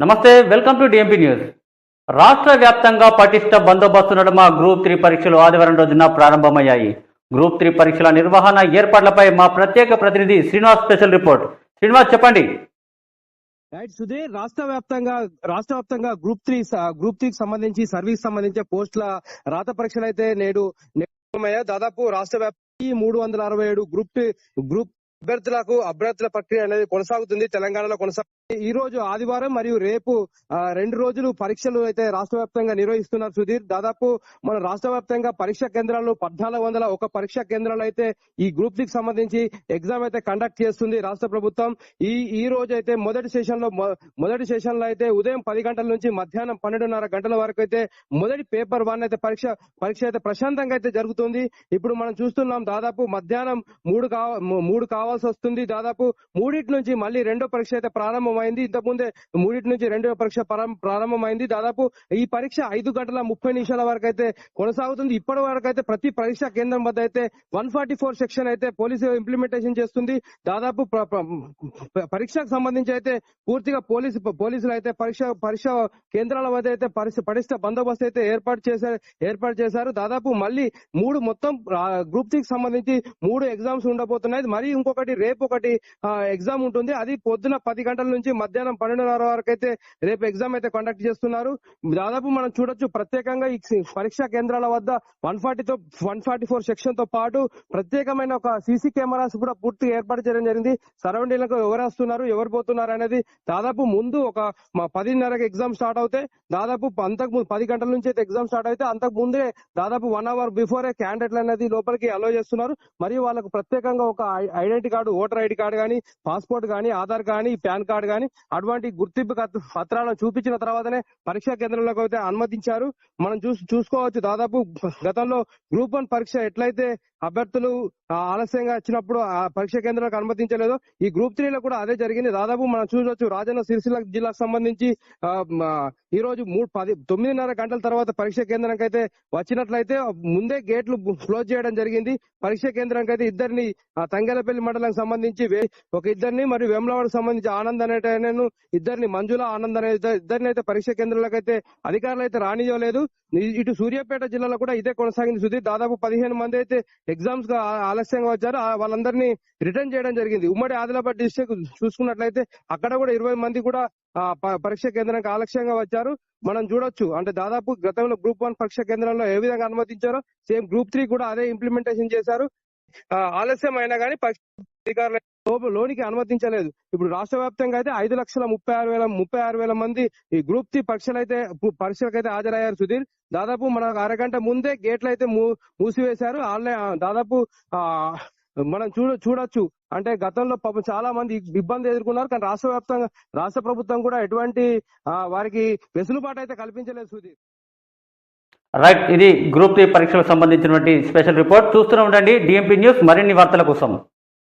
నమస్తే welcome to DMP news రాష్ట్ర వ్యాప్తంగా పటిష్ట బందోబస్తు నడుమ గ్రూప్ త్రీ పరీక్షలు ఆదివారం రోజున ప్రారంభమయ్యాయి. గ్రూప్ త్రీ పరీక్షల నిర్వహణ ఏర్పాట్లపై మా ప్రత్యేక ప్రతినిధి శ్రీనివాస్ స్పెషల్ రిపోర్ట్. శ్రీనివాస్ చెప్పండి. రైట్ సుధీర్ రాష్ట్ర వ్యాప్తంగా రాష్ట్ర వ్యాప్తంగా గ్రూప్ త్రీ గ్రూప్ త్రీ కి సంబంధించి సర్వీస్ సంబంధించి పోస్టుల రాత పరీక్షలు అయితే నేడు దాదాపు రాష్ట్ర వ్యాప్తి మూడు వందల అరవై ఏడు గ్రూప్ గ్రూప్ అభ్యర్థులకు అభ్యర్థుల ప్రక్రియ అనేది కొనసాగుతుంది. తెలంగాణలో కొనసాగుతుంది. ఈ రోజు ఆదివారం మరియు రేపు రెండు రోజులు పరీక్షలు అయితే రాష్ట్ర వ్యాప్తంగా నిర్వహిస్తున్నారు సుధీర్. దాదాపు మన రాష్ట్ర వ్యాప్తంగా పరీక్షా కేంద్రాలు పద్నాలుగు వందల ఒక పరీక్షా కేంద్రాలు అయితే ఈ గ్రూప్కి సంబంధించి ఎగ్జామ్ అయితే కండక్ట్ చేస్తుంది రాష్ట్ర ప్రభుత్వం. ఈ ఈ రోజు అయితే మొదటి సెషన్లో మొదటి సెషన్లో అయితే ఉదయం పది గంటల నుంచి మధ్యాహ్నం పన్నెండున్నర గంటల వరకు అయితే మొదటి పేపర్ వన్ అయితే పరీక్ష పరీక్ష అయితే ప్రశాంతంగా అయితే జరుగుతుంది. ఇప్పుడు మనం చూస్తున్నాం దాదాపు మధ్యాహ్నం మూడు కావ మూడు కావాల్సి వస్తుంది. దాదాపు మూడింటి నుంచి మళ్ళీ రెండో పరీక్ష అయితే ప్రారంభం ప్రారంభమైంది. ఇంతకుముందే మూడింటి నుంచి రెండో పరీక్ష ప్రారంభమైంది. దాదాపు ఈ పరీక్ష ఐదు గంటల ముప్పై నిమిషాల వరకు అయితే కొనసాగుతుంది. ఇప్పటి వరకు అయితే ప్రతి పరీక్షా కేంద్రం వద్ద అయితే వన్ ఫార్టీ ఫోర్ సెక్షన్ అయితే పోలీసు ఇంప్లిమెంటేషన్ చేస్తుంది. దాదాపు పరీక్షకు సంబంధించి అయితే పూర్తిగా పోలీసు పోలీసులు అయితే పరీక్ష పరీక్ష కేంద్రాల వద్ద అయితే పరిస్థితి పటిష్ట బందోబస్తు అయితే ఏర్పాటు చేశారు ఏర్పాటు చేశారు. దాదాపు మళ్ళీ మూడు మొత్తం గ్రూప్కి సంబంధించి మూడు ఎగ్జామ్స్ ఉండబోతున్నాయి. మరి ఇంకొకటి రేపు ఒకటి ఎగ్జామ్ ఉంటుంది. అది పొద్దున పది గంటల నుంచి మధ్యాహ్నం పన్నెండున్నర వరకు అయితే రేపు ఎగ్జామ్ అయితే కండక్ట్ చేస్తున్నారు దాదాపు మనం చూడొచ్చు ప్రత్యేకంగా ఈ పరీక్షా కేంద్రాల వద్ద వన్ ఫార్టీతో వన్ ఫార్టీ ఫోర్ సెక్షన్తో పాటు ప్రత్యేకమైన ఒక సీసీ కెమెరాస్ కూడా పూర్తి ఏర్పాటు చేయడం జరిగింది సరౌండింగ్లకు ఎవరు వస్తున్నారు ఎవరు పోతున్నారు అనేది దాదాపు ముందు ఒక మా పదిన్నరకు ఎగ్జామ్ స్టార్ట్ అవుతాయి దాదాపు అంతకు ముందు పది గంటల నుంచి అయితే ఎగ్జామ్ స్టార్ట్ అయితే అంతకు ముందే దాదాపు వన్ అవర్ బిఫోరే క్యాండిడేట్లు అనేది లోపలికి అలో చేస్తున్నారు మరియు వాళ్ళకు ప్రత్యేకంగా ఒక I- identity card voter ID card కానీ పాస్పోర్ట్ కానీ ఆధార్ కానీ పాన్ కార్డు కానీ అటువంటి గుర్తింపు పత్రాలను చూపించిన తర్వాతనే పరీక్షా కేంద్రంలోకి అయితే అనుమతించారు. మనం చూసి చూసుకోవచ్చు దాదాపు గతంలో గ్రూప్ వన్ పరీక్ష ఎట్లయితే అభ్యర్థులు ఆలస్యంగా వచ్చినప్పుడు ఆ పరీక్ష కేంద్రాలకు అనుమతించలేదు. ఈ గ్రూప్ త్రీలో కూడా అదే జరిగింది. దాదాపు మనం చూడొచ్చు రాజన్న సిరిసిల్ల జిల్లాకు సంబంధించి ఈ రోజు మూడు పది తొమ్మిదిన్నర గంటల తర్వాత పరీక్ష కేంద్రానికి అయితే వచ్చినట్లయితే ముందే గేట్లు క్లోజ్ చేయడం జరిగింది. పరీక్ష కేంద్రానికి అయితే ఇద్దరిని తంగేలపల్లి తంగెలపల్లి మండలానికి సంబంధించి ఒక ఇద్దరిని మరియు వేములవాడకు సంబంధించి ఆనంద్ అనేటను ఇద్దరిని మంజుల ఆనంద్ అనే ఇద్దరిని అయితే పరీక్ష కేంద్రాలకు అయితే అధికారులు అయితే రానియలేదు ఇటు సూర్యాపేట జిల్లాలో కూడా ఇదే కొనసాగింది సుధీర్. దాదాపు పదిహేను మంది అయితే ఎగ్జామ్స్గా ఆలస్యంగా వచ్చారు. వాళ్ళందరినీ రిటర్న్ చేయడం జరిగింది. ఉమ్మడి ఆదిలాబాద్ డిస్ట్రిక్ట్ చూసుకున్నట్లయితే అక్కడ కూడా ఇరవై మంది కూడా పరీక్ష కేంద్రానికి ఆలస్యంగా వచ్చారు. మనం చూడొచ్చు. అంటే దాదాపు గతంలో గ్రూప్ వన్ పరీక్ష కేంద్రంలో ఏ విధంగా అనుమతించారో సేమ్ గ్రూప్ త్రీ కూడా అదే ఇంప్లిమెంటేషన్ చేశారు. ఆలస్యం అయినా కానీ అధికారులు లోనికి అనుమతించలేదు. ఇప్పుడు రాష్ట్ర వ్యాప్తంగా అయితే ఐదు లక్షల ముప్పై ఆరు వేల ముప్పై ఆరు వేల మంది ఈ గ్రూప్ త్రీ పరీక్షలు అయితే పరీక్షలకు అయితే హాజరయ్యారు సుధీర్. దాదాపు మన అరగంట ముందే గేట్లు అయితే మూ- మూసివేశారు. ఆన్లైన్ దాదాపు ఆ మనం చూడ చూడొచ్చు. అంటే గతంలో పాపం చాలా మంది ఇబ్బంది ఎదుర్కొన్నారు. కానీ రాష్ట్ర వ్యాప్తంగా రాష్ట్ర ప్రభుత్వం కూడా ఎటువంటి వారికి వెసులుబాటు అయితే కల్పించలేదు సుధీర్. రైట్. ఇది గ్రూప్ త్రీ పరీక్షలకు సంబంధించినటువంటి స్పెషల్ రిపోర్ట్. చూస్తూనే ఉండండి. DMP news. మరిన్ని వార్తల కోసం.